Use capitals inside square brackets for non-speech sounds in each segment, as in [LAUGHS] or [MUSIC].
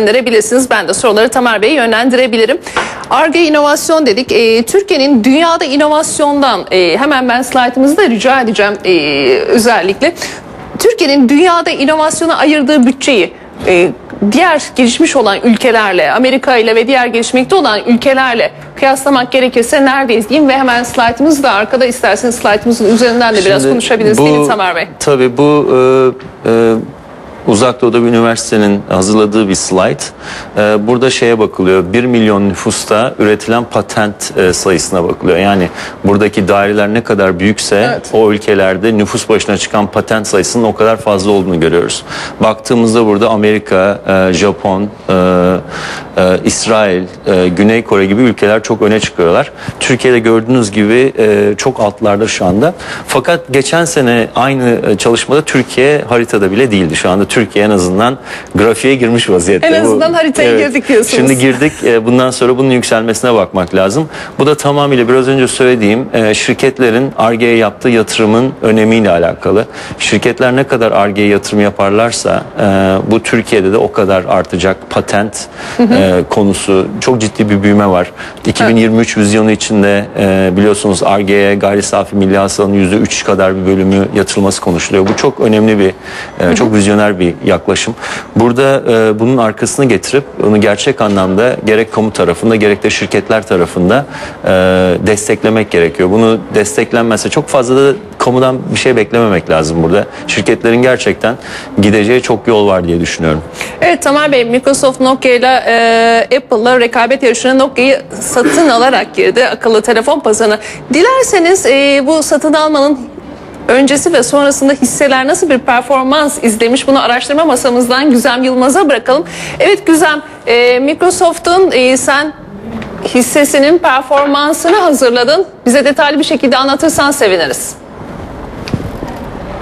gönderebilirsiniz. Ben de soruları Tamer Bey'e yönlendirebilirim. ARGE inovasyon dedik. Ee, Türkiye'nin dünyada inovasyondan e, hemen ben slaytımızı da rica edeceğim e, özellikle. Türkiye'nin dünyada inovasyona ayırdığı bütçeyi e, diğer gelişmiş olan ülkelerle, Amerika ile ve diğer gelişmekte olan ülkelerle kıyaslamak gerekirse neredeyiz diyeyim ve hemen slaytımız da arkada isterseniz slaytımızın üzerinden de biraz Şimdi konuşabiliriz bu- mi Tamer Bey? Tabii bu e, e, Uzak Doğu'da bir üniversitenin hazırladığı bir slide. E, burada şeye bakılıyor. 1 milyon nüfusta üretilen patent e, sayısına bakılıyor. Yani buradaki daireler ne kadar büyükse Evet. o ülkelerde nüfus başına çıkan patent sayısının o kadar fazla olduğunu görüyoruz. Baktığımızda burada Amerika, e, Japon, e, e, İsrail, e, Güney Kore gibi ülkeler çok öne çıkıyorlar. Türkiye'de gördüğünüz gibi e, çok altlarda şu anda. Fakat geçen sene aynı e, çalışmada Türkiye haritada bile değildi. Şu anda Türkiye en azından grafiğe girmiş vaziyette. En Bu- azından haritaya girdik diyorsunuz. Şimdi girdik. E, Bundan sonra bunun yükselmesine bakmak lazım. Bu da tamamıyla biraz önce söylediğim e, şirketlerin Arge'ye yaptığı yatırımın önemiyle alakalı. Şirketler ne kadar Arge'ye yatırım yaparlarsa e, bu Türkiye'de de o kadar artacak. Patent konusu çok ciddi bir büyüme var. 2023 vizyonu içinde biliyorsunuz Arge'ye gayri safi milli hasılanın %3 kadar bir bölümü yatırılması konuşuluyor. Bu çok önemli bir, çok vizyoner bir yaklaşım. Burada e, bunun arkasını getirip onu gerçek anlamda gerek kamu tarafında gerek de şirketler tarafında e, desteklemek gerekiyor. Bunu desteklenmezse çok fazla da kamudan bir şey beklememek lazım burada. Şirketlerin gerçekten gideceği çok yol var diye düşünüyorum. Evet Tamer Bey, Microsoft Nokia ile e, Apple'la rekabet yarışına Nokia'yı satın alarak girdi akıllı telefon pazarına. Dilerseniz e, bu satın almanın öncesi ve sonrasında hisseler nasıl bir performans izlemiş bunu araştırma masamızdan Güzem Yılmaz'a bırakalım. Evet Güzem, e, Microsoft'un e, sen hissesinin performansını hazırladın. Bize detaylı bir şekilde anlatırsan seviniriz.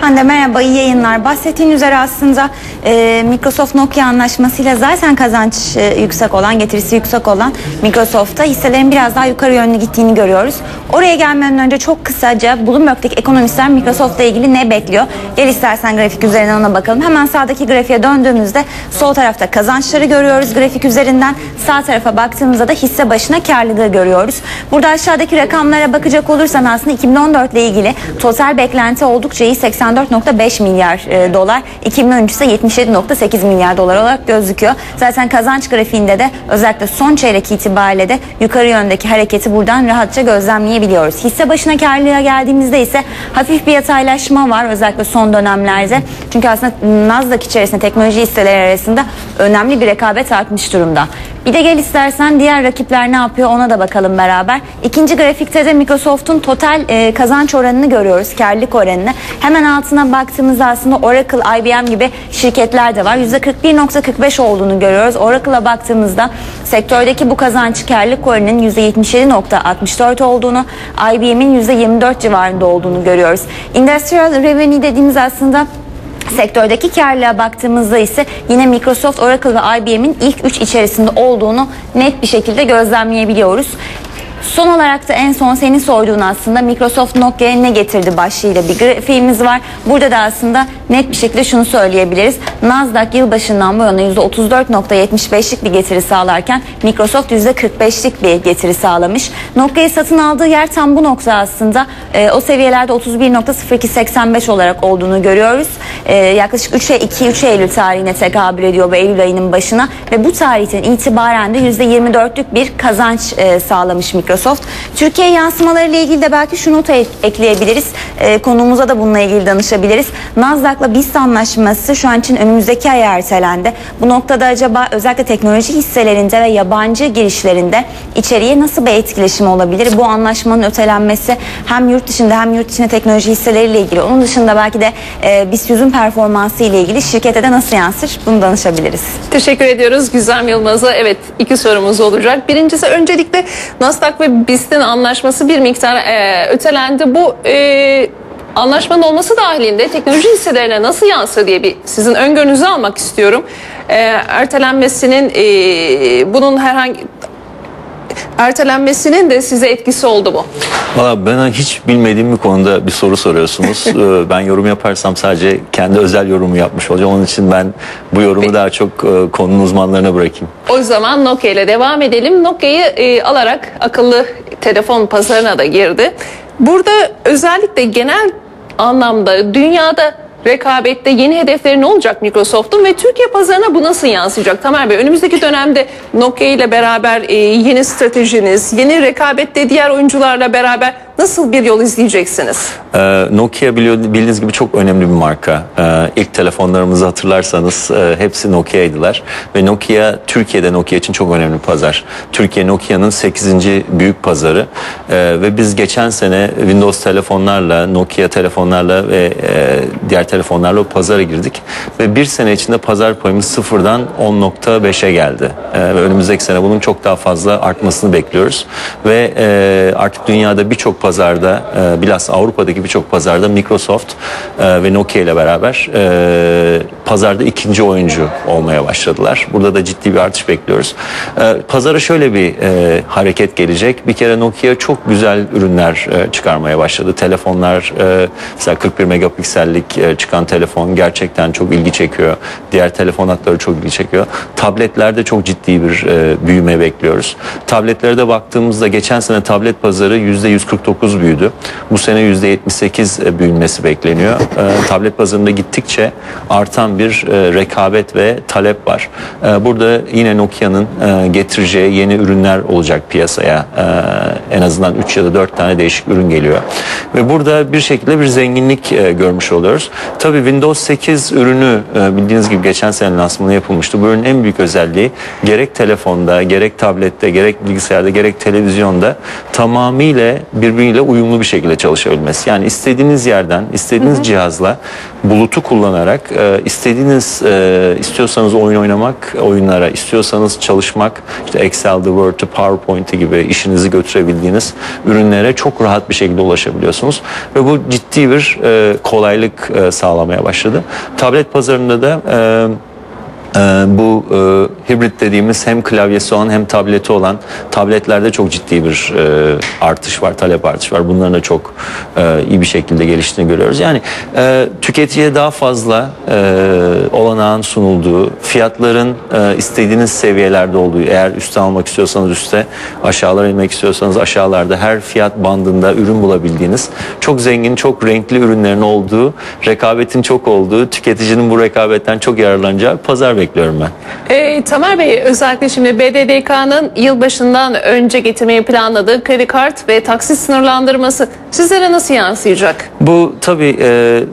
Hande merhaba, iyi yayınlar. Bahsettiğin üzere aslında e, Microsoft Nokia anlaşmasıyla zaten kazanç e, yüksek olan, getirisi yüksek olan Microsoft'ta hisselerin biraz daha yukarı yönlü gittiğini görüyoruz. Oraya gelmeden önce çok kısaca Bloomberg'deki ekonomistler Microsoft'la ilgili ne bekliyor? Gel istersen grafik üzerinden ona bakalım. Hemen sağdaki grafiğe döndüğümüzde sol tarafta kazançları görüyoruz grafik üzerinden. Sağ tarafa baktığımızda da hisse başına karlılığı görüyoruz. Burada aşağıdaki rakamlara bakacak olursan aslında 2014 ile ilgili total beklenti oldukça iyi 84.5 milyar e, dolar. 2013 ise 77.8 milyar dolar olarak gözüküyor. Zaten kazanç grafiğinde de özellikle son çeyrek itibariyle de yukarı yöndeki hareketi buradan rahatça gözlemleyebiliyoruz. Hisse başına karlılığa geldiğimizde ise hafif bir yataylaşma var özellikle son dönemlerde. Çünkü aslında Nasdaq içerisinde teknoloji hisseleri arasında önemli bir rekabet artmış durumda. Bir de gel istersen diğer rakipler ne yapıyor ona da bakalım beraber. İkinci grafikte de Microsoft'un total e, kazanç oranını görüyoruz, karlılık oranını. Hemen altına baktığımızda aslında Oracle, IBM gibi şirketler de var. %41.45 olduğunu görüyoruz. Oracle'a baktığımızda sektördeki bu kazanç karlılık oranının %77.64 olduğunu, IBM'in %24 civarında olduğunu görüyoruz. Industrial Revenue dediğimiz aslında Sektördeki karlılığa baktığımızda ise yine Microsoft, Oracle ve IBM'in ilk üç içerisinde olduğunu net bir şekilde gözlemleyebiliyoruz. Son olarak da en son senin sorduğun aslında Microsoft Nokia'ya ne getirdi başlığıyla bir grafiğimiz var. Burada da aslında net bir şekilde şunu söyleyebiliriz. Nasdaq yılbaşından bu yana %34.75'lik bir getiri sağlarken Microsoft %45'lik bir getiri sağlamış. Nokia'yı satın aldığı yer tam bu nokta aslında. Ee, o seviyelerde 31.0285 olarak olduğunu görüyoruz. Ee, yaklaşık 3 2-3 Eylül tarihine tekabül ediyor bu Eylül ayının başına ve bu tarihten itibaren de %24'lük bir kazanç e, sağlamış Microsoft. Türkiye yansımalarıyla ilgili de belki şu notu ek- ekleyebiliriz. E, konuğumuza da bununla ilgili danışabiliriz. Nasdaq'la BIST anlaşması şu an için önümüzdeki ay ertelendi. Bu noktada acaba özellikle teknoloji hisselerinde ve yabancı girişlerinde içeriye nasıl bir etkileşim olabilir? Bu anlaşmanın ötelenmesi hem yurt dışında hem yurt içinde teknoloji hisseleriyle ilgili. Onun dışında belki de e, BIST 100'ün performansı ile ilgili şirkete de nasıl yansır? Bunu danışabiliriz. Teşekkür ediyoruz Güzem Yılmaz'a. Evet iki sorumuz olacak. Birincisi öncelikle Nasdaq ve BIST'in anlaşması bir miktar e, ötelendi. Bu e, anlaşmanın olması dahilinde teknoloji hisselerine nasıl yansır diye bir sizin öngörünüzü almak istiyorum. E, ertelenmesinin e, bunun herhangi ertelenmesinin de size etkisi oldu mu? Valla bana hiç bilmediğim bir konuda bir soru soruyorsunuz. [LAUGHS] Ee, ben yorum yaparsam sadece kendi özel yorumu yapmış olacağım. Onun için ben bu yorumu daha çok e, konunun uzmanlarına bırakayım. O zaman Nokia ile devam edelim. Nokia'yı e, alarak akıllı telefon pazarına da girdi. Burada özellikle genel anlamda dünyada rekabette yeni hedefleri ne olacak Microsoft'un ve Türkiye pazarına bu nasıl yansıyacak? Tamer Bey önümüzdeki dönemde Nokia ile beraber e, yeni stratejiniz, yeni rekabette diğer oyuncularla beraber nasıl bir yol izleyeceksiniz? Ee, Nokia bildiğiniz gibi çok önemli bir marka. Ee, ilk telefonlarımızı hatırlarsanız e, hepsi Nokia'ydılar. Ve Nokia Türkiye'de Nokia için çok önemli bir pazar. Türkiye Nokia'nın 8. büyük pazarı. Ee, ve biz geçen sene Windows telefonlarla, Nokia telefonlarla ve e, diğer telefonlarla o pazara girdik. Ve bir sene içinde pazar payımız sıfırdan 10.5'e geldi. Ee, ve önümüzdeki sene bunun çok daha fazla artmasını bekliyoruz. Ve e, artık dünyada birçok pazarda, e, bilhassa Avrupa'daki birçok pazarda Microsoft e, ve Nokia ile beraber e, pazarda ikinci oyuncu olmaya başladılar. Burada da ciddi bir artış bekliyoruz. E, pazara şöyle bir hareket gelecek. Bir kere Nokia çok güzel ürünler çıkarmaya başladı. Telefonlar, mesela 41 megapiksellik e, çıkan telefon gerçekten çok ilgi çekiyor. Diğer telefon hatları çok ilgi çekiyor. Tabletlerde çok ciddi bir e, büyüme bekliyoruz. Tabletlere de baktığımızda geçen sene tablet pazarı %149 büyüdü. Bu sene %78 büyümesi bekleniyor. E, tablet pazarında gittikçe artan bir e, rekabet ve talep var. E, burada yine Nokia'nın e, getireceği yeni ürünler olacak piyasaya. E, en azından 3 ya da 4 tane değişik ürün geliyor. Ve burada bir şekilde bir zenginlik e, görmüş oluyoruz. Tabii Windows 8 ürünü e, bildiğiniz gibi geçen sene lansmanı yapılmıştı. Bu ürünün en büyük özelliği gerek telefonda, gerek tablette, gerek bilgisayarda, gerek televizyonda tamamıyla birbiriyle uyumlu bir şekilde çalışabilmesi. Yani istediğiniz yerden, istediğiniz cihazla bulutu kullanarak e, istediğiniz e, istiyorsanız oyun oynamak oyunlara, istiyorsanız çalışmak işte Excel'de, Word'de, PowerPoint'e gibi işinizi götürebildiğiniz ürünlere çok rahat bir şekilde ulaşabiliyorsunuz ve bu ciddi bir kolaylık sağlamaya başladı. Tablet pazarında da ee, bu e, hibrit dediğimiz hem klavyesi olan hem tableti olan tabletlerde çok ciddi bir e, artış var, talep artış var. Bunların da çok e, iyi bir şekilde geliştiğini görüyoruz. Yani e, tüketiciye daha fazla e, olanağın sunulduğu, fiyatların e, istediğiniz seviyelerde olduğu, eğer üste almak istiyorsanız üste, aşağılara inmek istiyorsanız aşağılarda her fiyat bandında ürün bulabildiğiniz, çok zengin, çok renkli ürünlerin olduğu, rekabetin çok olduğu, tüketicinin bu rekabetten çok yararlanacağı pazar bekliyorum ben. E, Tamer Bey özellikle şimdi BDDK'nın yılbaşından önce getirmeyi planladığı kredi kart ve taksit sınırlandırması sizlere nasıl yansıyacak? Bu tabii e,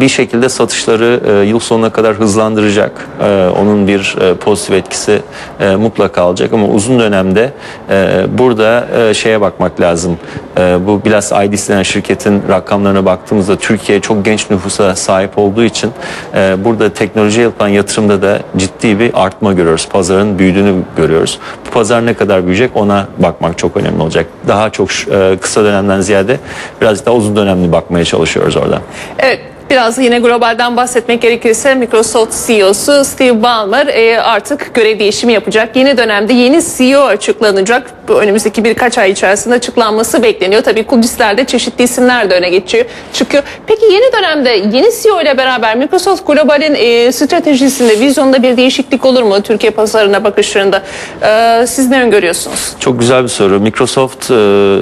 bir şekilde satışları e, yıl sonuna kadar hızlandıracak. E, onun bir e, pozitif etkisi e, mutlaka olacak ama uzun dönemde e, burada e, şeye bakmak lazım. E, bu Bilas IDS denen şirketin rakamlarına baktığımızda Türkiye çok genç nüfusa sahip olduğu için e, burada teknolojiye yapılan yatırımda da ciddi bir artma görüyoruz. Pazarın büyüdüğünü görüyoruz. Bu pazar ne kadar büyüyecek ona bakmak çok önemli olacak. Daha çok e, kısa dönemden ziyade biraz daha uzun dönemli bakmaya çalışıyoruz orada. Evet. Biraz yine globalden bahsetmek gerekirse Microsoft CEO'su Steve Ballmer e, artık görev değişimi yapacak. Yeni dönemde yeni CEO açıklanacak. Bu önümüzdeki birkaç ay içerisinde açıklanması bekleniyor. Tabii kulislerde çeşitli isimler de öne geçiyor, çıkıyor. Peki yeni dönemde yeni CEO ile beraber Microsoft Global'in e, stratejisinde, vizyonda bir değişiklik olur mu Türkiye pazarına bakışlarında? E, siz ne öngörüyorsunuz? Çok güzel bir soru. Microsoft e,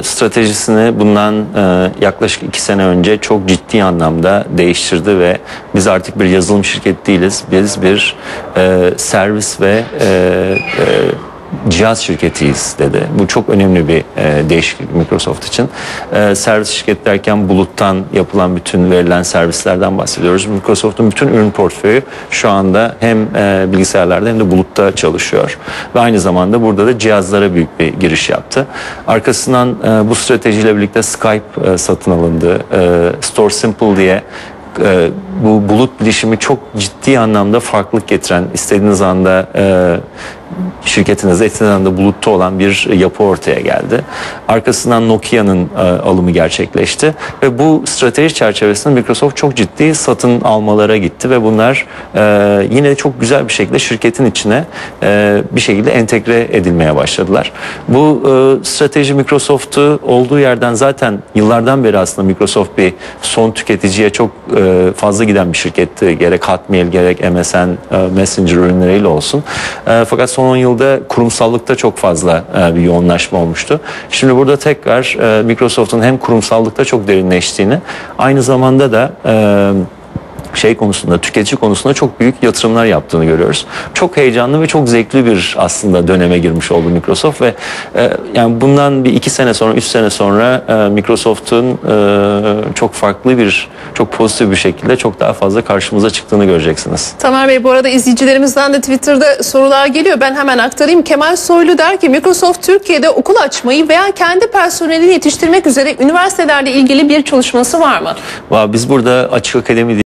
stratejisini bundan e, yaklaşık iki sene önce çok ciddi anlamda değiştirdi ve biz artık bir yazılım şirketi değiliz. Biz bir e, servis ve e, e, cihaz şirketiyiz dedi. Bu çok önemli bir e, değişiklik Microsoft için. E, servis şirketi derken buluttan yapılan bütün verilen servislerden bahsediyoruz. Microsoft'un bütün ürün portföyü şu anda hem e, bilgisayarlarda hem de bulutta çalışıyor. Ve aynı zamanda burada da cihazlara büyük bir giriş yaptı. Arkasından e, bu stratejiyle birlikte Skype e, satın alındı. E, Store Simple diye e, bu bulut bilişimi çok ciddi anlamda farklılık getiren, istediğiniz anda e, şirketiniz etinden de bulutta olan bir yapı ortaya geldi. Arkasından Nokia'nın e, alımı gerçekleşti ve bu strateji çerçevesinde Microsoft çok ciddi satın almalara gitti ve bunlar e, yine çok güzel bir şekilde şirketin içine e, bir şekilde entegre edilmeye başladılar. Bu e, strateji Microsoft'u olduğu yerden zaten yıllardan beri aslında Microsoft bir son tüketiciye çok fazla giden bir şirketti. Gerek Hotmail gerek MSN, Messenger ürünleriyle olsun. Fakat son 10 yılda kurumsallıkta çok fazla e, bir yoğunlaşma olmuştu. Şimdi burada tekrar e, Microsoft'un hem kurumsallıkta çok derinleştiğini aynı zamanda da e, şey konusunda, tüketici konusunda çok büyük yatırımlar yaptığını görüyoruz. Çok heyecanlı ve çok zevkli bir aslında döneme girmiş oldu Microsoft ve e, yani bundan bir iki sene sonra, üç sene sonra e, Microsoft'un e, çok farklı bir, çok pozitif bir şekilde çok daha fazla karşımıza çıktığını göreceksiniz. Tamer Bey bu arada izleyicilerimizden de Twitter'da sorular geliyor. Ben hemen aktarayım. Kemal Soylu der ki Microsoft Türkiye'de okul açmayı veya kendi personelini yetiştirmek üzere üniversitelerle ilgili bir çalışması var mı? Biz burada Açık Akademi